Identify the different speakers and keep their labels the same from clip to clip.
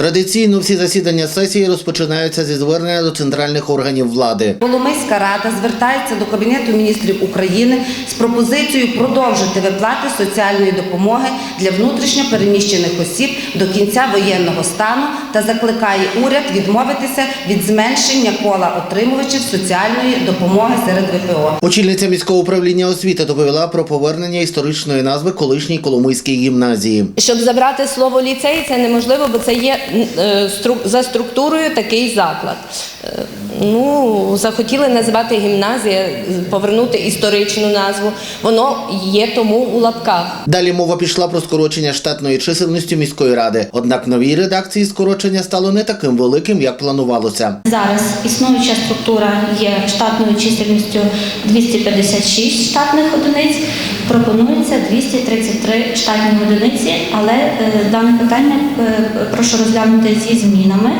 Speaker 1: Традиційно всі засідання сесії розпочинаються зі звернення до центральних органів влади.
Speaker 2: Коломийська рада звертається до Кабінету міністрів України з пропозицією продовжити виплати соціальної допомоги для внутрішньо переміщених осіб до кінця воєнного стану та закликає уряд відмовитися від зменшення кола отримувачів соціальної допомоги серед ВПО.
Speaker 1: Очільниця міського управління освіти доповіла про повернення історичної назви колишній Коломийській гімназії.
Speaker 3: Щоб забрати слово ліцей, це неможливо, бо це є за структурою такий заклад. Е, Ну, захотіли називати гімназія, повернути історичну назву. Воно є тому у лапках.
Speaker 1: Далі мова пішла про скорочення штатної чисельності міської ради. Однак в новій редакції скорочення стало не таким великим, як планувалося.
Speaker 4: Зараз існуюча структура є штатною чисельністю 256 штатних одиниць. Пропонується 233 штатні одиниці, але е, дане питання е, прошу розглянути зі змінами.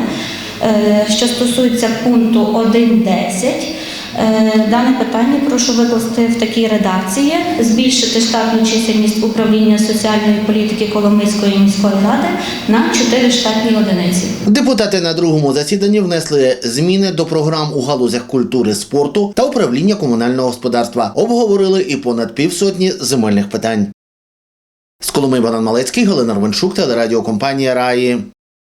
Speaker 4: Е, Що стосується пункту 1.10, е, дане питання прошу викласти в такій редакції: збільшити штатну чисельність управління соціальної політики Коломийської міської ради на 4 штатні одиниці.
Speaker 1: Депутати на другому засіданні внесли зміни до програм у галузях культури, спорту та управління комунального господарства. Обговорили і понад півсотні земельних питань. З Коломи Богдан Малецький, Галина Рванчук, телерадіокомпанія Раї.